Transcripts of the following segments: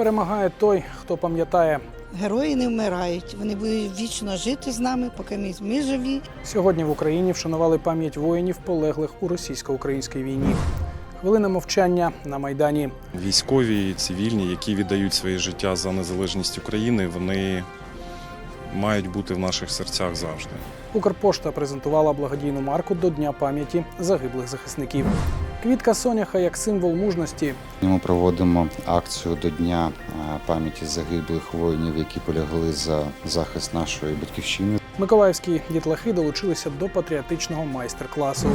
Перемагає той, хто пам'ятає. Герої не вмирають. Вони будуть вічно жити з нами, поки ми, ми живі. Сьогодні в Україні вшанували пам'ять воїнів, полеглих у російсько-українській війні. Хвилина мовчання на майдані. Військові, цивільні, які віддають своє життя за незалежність України, вони мають бути в наших серцях завжди. Укрпошта презентувала благодійну марку до Дня пам'яті загиблих захисників. Квітка соняха як символ мужності. Ми проводимо акцію до Дня е, пам'яті загиблих воїнів, які полягли за захист нашої батьківщини. Миколаївські дітлахи долучилися до патріотичного майстер-класу.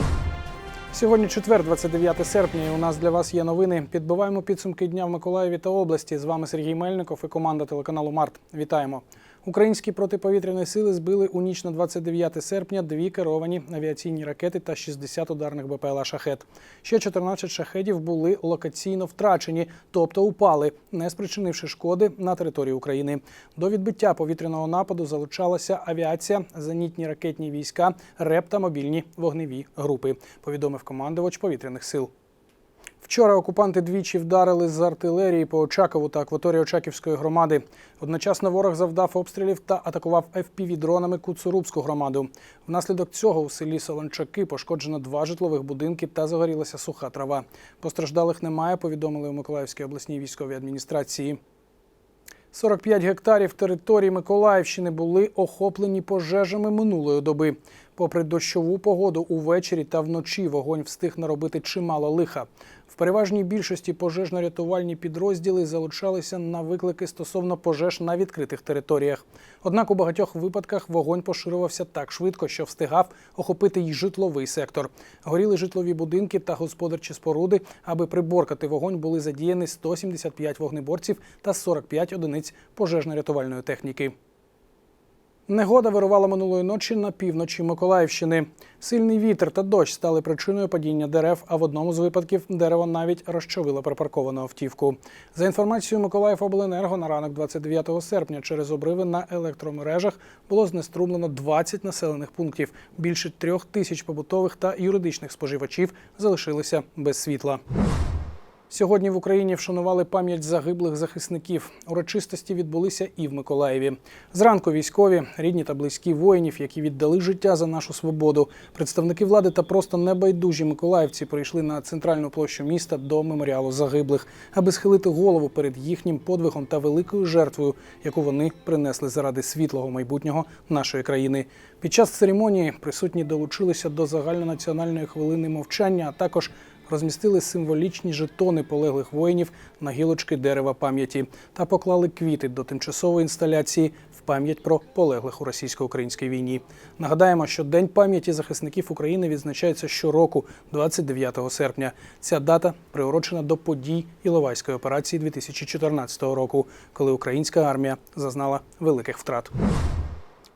Сьогодні четвер, 29 серпня, і у нас для вас є новини. Підбиваємо підсумки дня в Миколаєві та області. З вами Сергій Мельников і команда телеканалу Март. Вітаємо. Українські протиповітряні сили збили у ніч на 29 серпня дві керовані авіаційні ракети та 60 ударних БПЛА шахет. Ще 14 шахедів були локаційно втрачені, тобто упали, не спричинивши шкоди на території України. До відбиття повітряного нападу залучалася авіація, зенітні ракетні війська, РЕП та мобільні вогневі групи. Повідомив командувач повітряних сил. Вчора окупанти двічі вдарили з артилерії по Очакову та акваторії Очаківської громади. Одночасно ворог завдав обстрілів та атакував fpv дронами Куцурубську громаду. Внаслідок цього у селі Солончаки пошкоджено два житлових будинки та загорілася суха трава. Постраждалих немає, повідомили у Миколаївській обласній військовій адміністрації. 45 гектарів території Миколаївщини були охоплені пожежами минулої доби. Попри дощову погоду, увечері та вночі вогонь встиг наробити чимало лиха. В переважній більшості пожежно-рятувальні підрозділи залучалися на виклики стосовно пожеж на відкритих територіях. Однак у багатьох випадках вогонь поширювався так швидко, що встигав охопити й житловий сектор. Горіли житлові будинки та господарчі споруди. Аби приборкати вогонь, були задіяні 175 вогнеборців та 45 одиниць пожежно-рятувальної техніки. Негода вирувала минулої ночі на півночі Миколаївщини. Сильний вітер та дощ стали причиною падіння дерев, а в одному з випадків дерево навіть розчавило припарковану автівку. За інформацією Миколаївобленерго, на ранок 29 серпня через обриви на електромережах було знеструмлено 20 населених пунктів. Більше трьох тисяч побутових та юридичних споживачів залишилися без світла. Сьогодні в Україні вшанували пам'ять загиблих захисників. Урочистості відбулися і в Миколаєві. Зранку військові, рідні та близькі воїнів, які віддали життя за нашу свободу. Представники влади та просто небайдужі миколаївці прийшли на центральну площу міста до меморіалу загиблих, аби схилити голову перед їхнім подвигом та великою жертвою, яку вони принесли заради світлого майбутнього нашої країни. Під час церемонії присутні долучилися до загальнонаціональної хвилини мовчання, а також розмістили символічні жетони полеглих воїнів на гілочки дерева пам'яті та поклали квіти до тимчасової інсталяції в пам'ять про полеглих у російсько-українській війні. Нагадаємо, що День пам'яті захисників України відзначається щороку, 29 серпня. Ця дата приурочена до подій Іловайської операції 2014 року, коли українська армія зазнала великих втрат.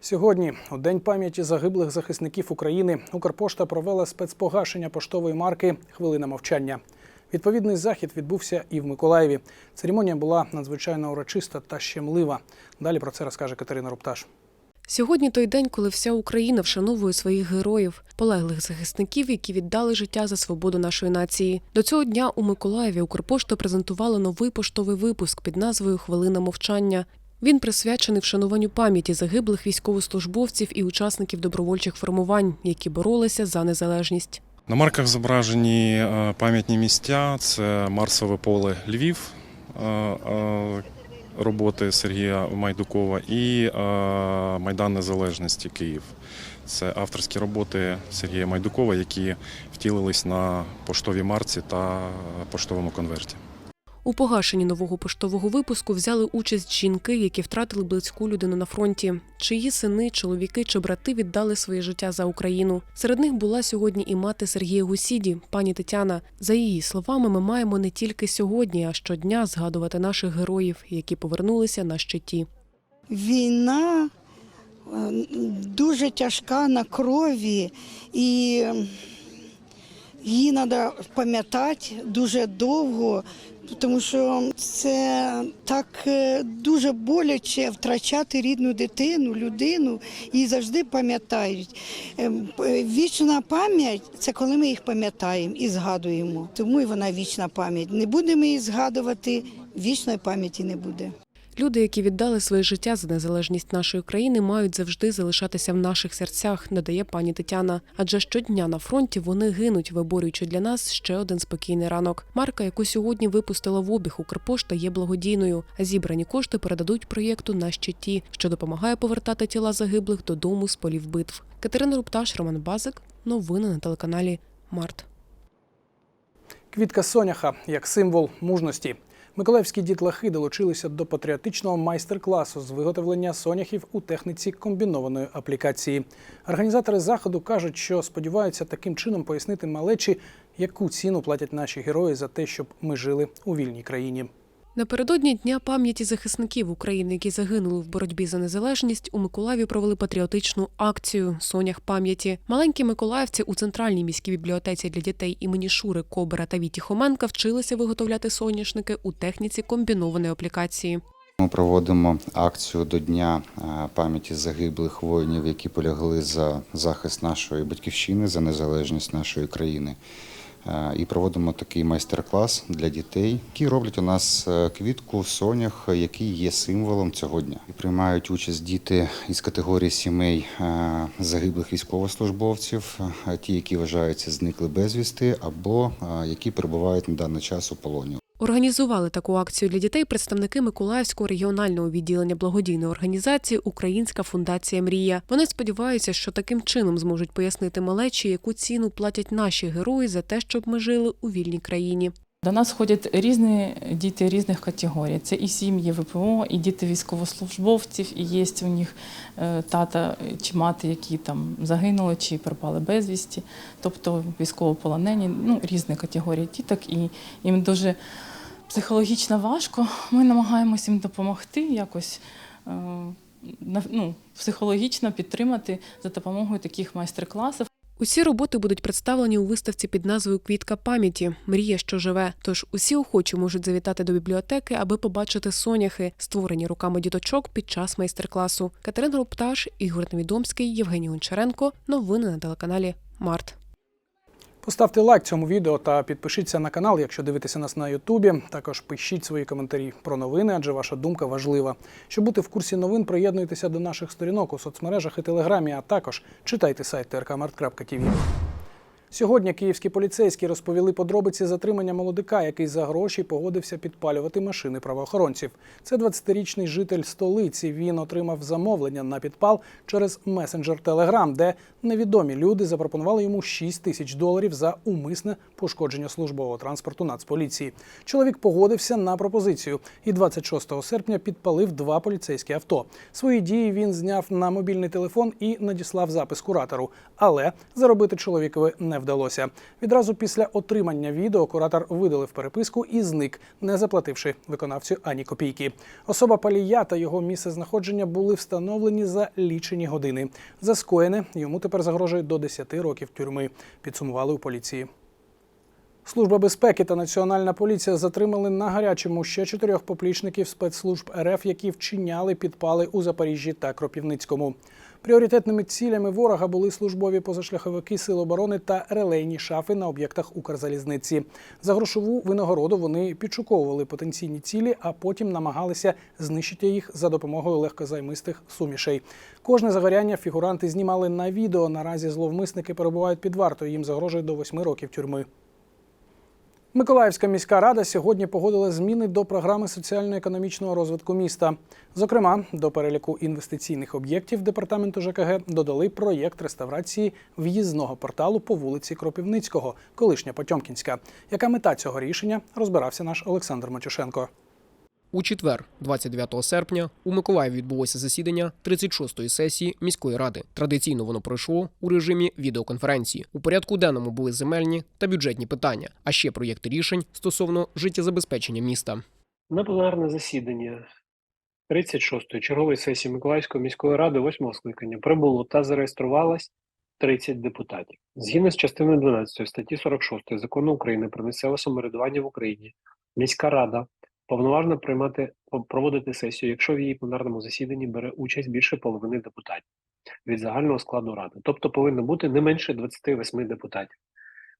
Сьогодні, у день пам'яті загиблих захисників України, Укрпошта провела спецпогашення поштової марки Хвилина мовчання. Відповідний захід відбувся і в Миколаєві. Церемонія була надзвичайно урочиста та щемлива. Далі про це розкаже Катерина Рупташ. Сьогодні той день, коли вся Україна вшановує своїх героїв, полеглих захисників, які віддали життя за свободу нашої нації. До цього дня у Миколаєві Укрпошта презентувала новий поштовий випуск під назвою Хвилина мовчання. Він присвячений вшануванню пам'яті загиблих військовослужбовців і учасників добровольчих формувань, які боролися за незалежність. На марках зображені е, пам'ятні місця. Це Марсове поле Львів, е, е, роботи Сергія Майдукова і Майдан Незалежності Київ. Це авторські роботи Сергія Майдукова, які втілились на поштовій марці та поштовому конверті. У погашенні нового поштового випуску взяли участь жінки, які втратили близьку людину на фронті, чиї сини, чоловіки чи брати віддали своє життя за Україну. Серед них була сьогодні і мати Сергія Гусіді, пані Тетяна. За її словами, ми маємо не тільки сьогодні, а щодня згадувати наших героїв, які повернулися на щиті. Війна е, дуже тяжка на крові, і її треба пам'ятати дуже довго, тому що це так е, дуже боляче втрачати рідну дитину, людину, і завжди пам'ятають. Ем, Вічна пам'ять це коли ми їх пам'ятаємо і згадуємо. Тому і вона вічна пам'ять. Не будемо її згадувати, вічної пам'яті не буде. Люди, які віддали своє життя за незалежність нашої країни, мають завжди залишатися в наших серцях, додає пані Тетяна. Адже щодня на фронті вони гинуть, виборюючи для нас ще один спокійний ранок. Марка, яку сьогодні випустила в обіг Укрпошта, є благодійною. Зібрані кошти передадуть проєкту на щиті, що допомагає повертати тіла загиблих додому з полів битв. Катерина Рупташ, Роман Базик. Новини на телеканалі Март. Квітка соняха як символ мужності. Миколаївські дітлахи долучилися до патріотичного майстер-класу з виготовлення соняхів у техніці комбінованої аплікації. Організатори заходу кажуть, що сподіваються таким чином пояснити малечі, яку ціну платять наші герої за те, щоб ми жили у вільній країні. Напередодні дня пам'яті захисників України, які загинули в боротьбі за незалежність, у Миколаєві провели патріотичну акцію Сонях пам'яті. Маленькі миколаївці у центральній міській бібліотеці для дітей імені Шури Кобера та Віті Хоменка вчилися виготовляти соняшники у техніці комбінованої аплікації. Ми проводимо акцію до Дня е, пам'яті загиблих воїнів, які полягли за захист нашої батьківщини, за незалежність нашої країни. Е, І проводимо такий майстер-клас для дітей, які роблять у нас е, квітку сонях, який є символом цього дня. І приймають участь діти із категорії сімей е, загиблих військовослужбовців, ті, які вважаються зникли безвісти, або які перебувають на даний час у полоні. Організували таку акцію для дітей представники Миколаївського регіонального відділення благодійної організації Українська фундація Мрія. Вони сподіваються, що таким чином зможуть пояснити малечі, яку ціну платять наші герої за те, щоб ми жили у вільній країні. До нас ходять різні діти різних категорій. Це і сім'ї ВПО, і діти військовослужбовців, і є у них е, тата чи мати, які там загинули чи пропали безвісті, тобто військовополонені, ну різні категорії діток, і їм дуже психологічно важко. Ми намагаємося їм допомогти якось. е, Ну, психологічно підтримати за допомогою таких майстер-класів. Усі роботи будуть представлені у виставці під назвою Квітка пам'яті Мрія, що живе. Тож усі охочі можуть завітати до бібліотеки, аби побачити соняхи, створені руками діточок під час майстер-класу. Катерина Рупташ, Ігор Невідомський, Євгеній Гончаренко. Новини на телеканалі Март. Поставте лайк цьому відео та підпишіться на канал, якщо дивитеся нас на Ютубі. Також пишіть свої коментарі про новини, адже ваша думка важлива. Щоб бути в курсі новин, приєднуйтеся до наших сторінок у соцмережах і телеграмі, а також читайте сайт trkmart.tv. Сьогодні київські поліцейські розповіли подробиці затримання молодика, який за гроші погодився підпалювати машини правоохоронців. Це 20-річний житель столиці. Він отримав замовлення на підпал через месенджер Telegram, де невідомі люди запропонували йому 6 тисяч доларів за умисне пошкодження службового транспорту Нацполіції. Чоловік погодився на пропозицію і 26 серпня підпалив два поліцейські авто. Свої дії він зняв на мобільний телефон і надіслав запис куратору. Але заробити чоловікові не вдалося. Відразу після отримання відео куратор видалив переписку і зник, не заплативши виконавцю ані копійки. Особа палія та його місце знаходження були встановлені за лічені години. За скоєне йому тепер загрожує до 10 років тюрми. Підсумували у поліції. Служба безпеки та національна поліція затримали на гарячому ще чотирьох поплічників спецслужб РФ, які вчиняли підпали у Запоріжжі та Кропівницькому. Пріоритетними цілями ворога були службові позашляховики Сил оборони та релейні шафи на об'єктах Укрзалізниці. За грошову винагороду вони підшуковували потенційні цілі, а потім намагалися знищити їх за допомогою легкозаймистих сумішей. Кожне загоряння фігуранти знімали на відео. Наразі зловмисники перебувають під вартою. Їм загрожує до восьми років тюрми. Миколаївська міська рада сьогодні погодила зміни до програми соціально-економічного розвитку міста. Зокрема, до переліку інвестиційних об'єктів департаменту ЖКГ додали проєкт реставрації в'їзного порталу по вулиці Кропівницького, колишня Потьомкінська. Яка мета цього рішення розбирався наш Олександр Матюшенко. У четвер, 29 серпня, у Миколаєві відбулося засідання 36-ї сесії міської ради. Традиційно воно пройшло у режимі відеоконференції. У порядку денному були земельні та бюджетні питання, а ще проєкти рішень стосовно життєзабезпечення міста. На пленарне засідання 36-ї чергової сесії Миколаївської міської ради 8 скликання прибуло та зареєструвалось 30 депутатів. Згідно з частиною 12 статті 46 Закону України про місцеве самоврядування в Україні, міська рада повноважна приймати проводити сесію, якщо в її пленарному засіданні бере участь більше половини депутатів від загального складу ради, тобто повинно бути не менше 28 депутатів.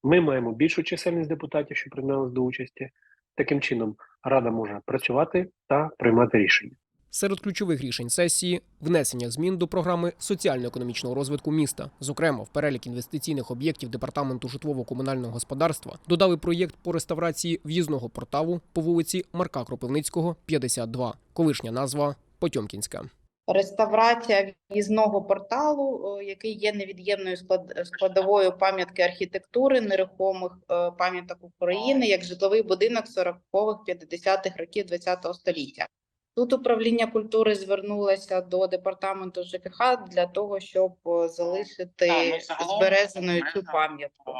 Ми маємо більшу чисельність депутатів, що приєдналися до участі. Таким чином, рада може працювати та приймати рішення. Серед ключових рішень сесії внесення змін до програми соціально-економічного розвитку міста. Зокрема, в перелік інвестиційних об'єктів департаменту житлово-комунального господарства додали проєкт по реставрації в'їзного порталу по вулиці Марка Кропивницького, 52. Колишня назва Потьомкінська. Реставрація в'їзного порталу, е, який є невід'ємною склад- складовою пам'ятки архітектури нерухомих е, пам'яток України, як житловий будинок 40-х 50-х років ХХ століття. Тут управління культури звернулося до департаменту ЖКХ для того, щоб е, залишити збереженою цю пам'ятку.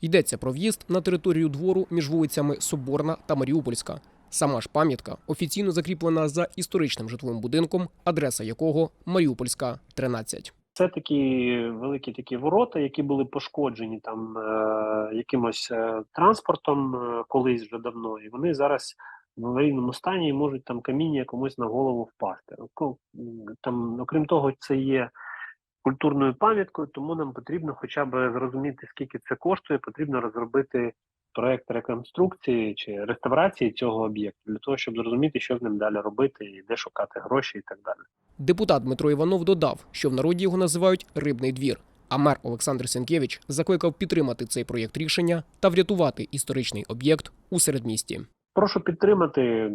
Йдеться про в'їзд на територію двору між вулицями Соборна та Маріупольська. Сама ж пам'ятка офіційно закріплена за історичним житловим будинком, адреса якого Маріупольська, 13. Це такі великі такі ворота, які були пошкоджені там е, якимось е, транспортом е, колись вже давно, і вони зараз в аварійному стані і можуть там каміння комусь на голову впасти. Там, окрім того, це є культурною пам'яткою, тому нам потрібно хоча б зрозуміти, скільки це коштує. Потрібно розробити проект реконструкції чи реставрації цього об'єкту для того, щоб зрозуміти, що з ним далі робити, і де шукати гроші і так далі. Депутат Дмитро Іванов додав, що в народі його називають рибний двір. А мер Олександр Сенкевич закликав підтримати цей проєкт рішення та врятувати історичний об'єкт у середмісті. Прошу підтримати.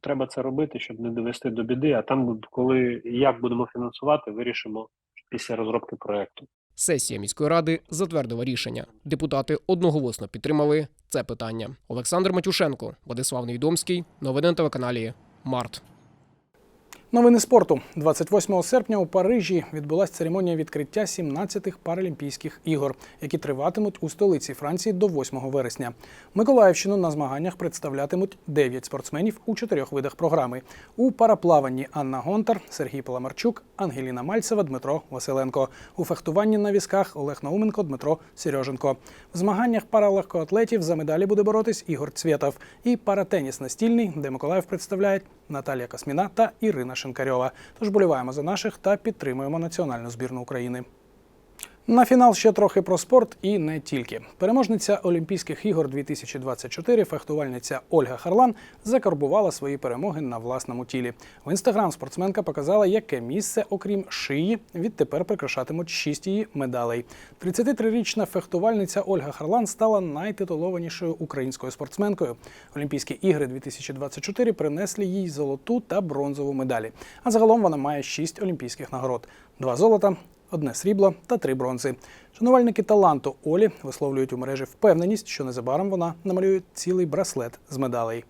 Треба це робити, щоб не довести до біди. А там, коли як будемо фінансувати, вирішимо після розробки проекту. Сесія міської ради затвердила рішення. Депутати одноголосно підтримали це питання. Олександр Матюшенко, Владислав Невідомський. Новини на телеканалі Март. Новини спорту 28 серпня у Парижі відбулася церемонія відкриття 17-х Паралімпійських ігор, які триватимуть у столиці Франції до 8 вересня. Миколаївщину на змаганнях представлятимуть 9 спортсменів у чотирьох видах програми. У параплаванні Анна Гонтар, Сергій Паламарчук, Ангеліна Мальцева, Дмитро Василенко. У фехтуванні на візках Олег Науменко, Дмитро Сереженко. В змаганнях паралегкоатлетів за медалі буде боротись Ігор Цвєтов. І паратеніс настільний, де Миколаїв представляють Наталія Касміна та Ірина Шинкарьова. Тож боліваємо за наших та підтримуємо національну збірну України. На фінал ще трохи про спорт і не тільки. Переможниця Олімпійських ігор 2024, фехтувальниця Ольга Харлан, закарбувала свої перемоги на власному тілі. В інстаграм спортсменка показала, яке місце, окрім шиї, відтепер прикрашатимуть шість її медалей. 33-річна фехтувальниця Ольга Харлан стала найтитулованішою українською спортсменкою. Олімпійські ігри 2024 принесли їй золоту та бронзову медалі. А загалом вона має шість олімпійських нагород: два золота, одне срібло та три бронзи. Шанувальники таланту Олі висловлюють у мережі впевненість, що незабаром вона намалює цілий браслет з медалей.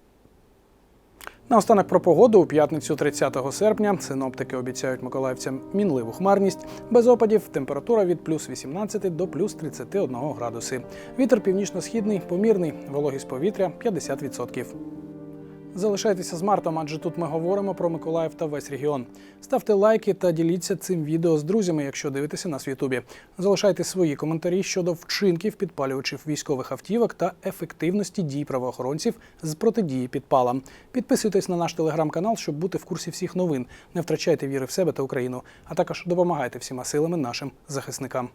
Наостанок про погоду у п'ятницю 30 серпня синоптики обіцяють миколаївцям мінливу хмарність. Без опадів температура від плюс 18 до плюс 31 градуси. Вітер північно-східний, помірний, вологість повітря 50%. Залишайтеся з Мартом, адже тут ми говоримо про Миколаїв та весь регіон. Ставте лайки та діліться цим відео з друзями, якщо дивитеся нас в Ютубі. Залишайте свої коментарі щодо вчинків підпалювачів військових автівок та ефективності дій правоохоронців з протидії підпалам. Підписуйтесь на наш телеграм-канал, щоб бути в курсі всіх новин. Не втрачайте віри в себе та Україну, а також допомагайте всіма силами нашим захисникам.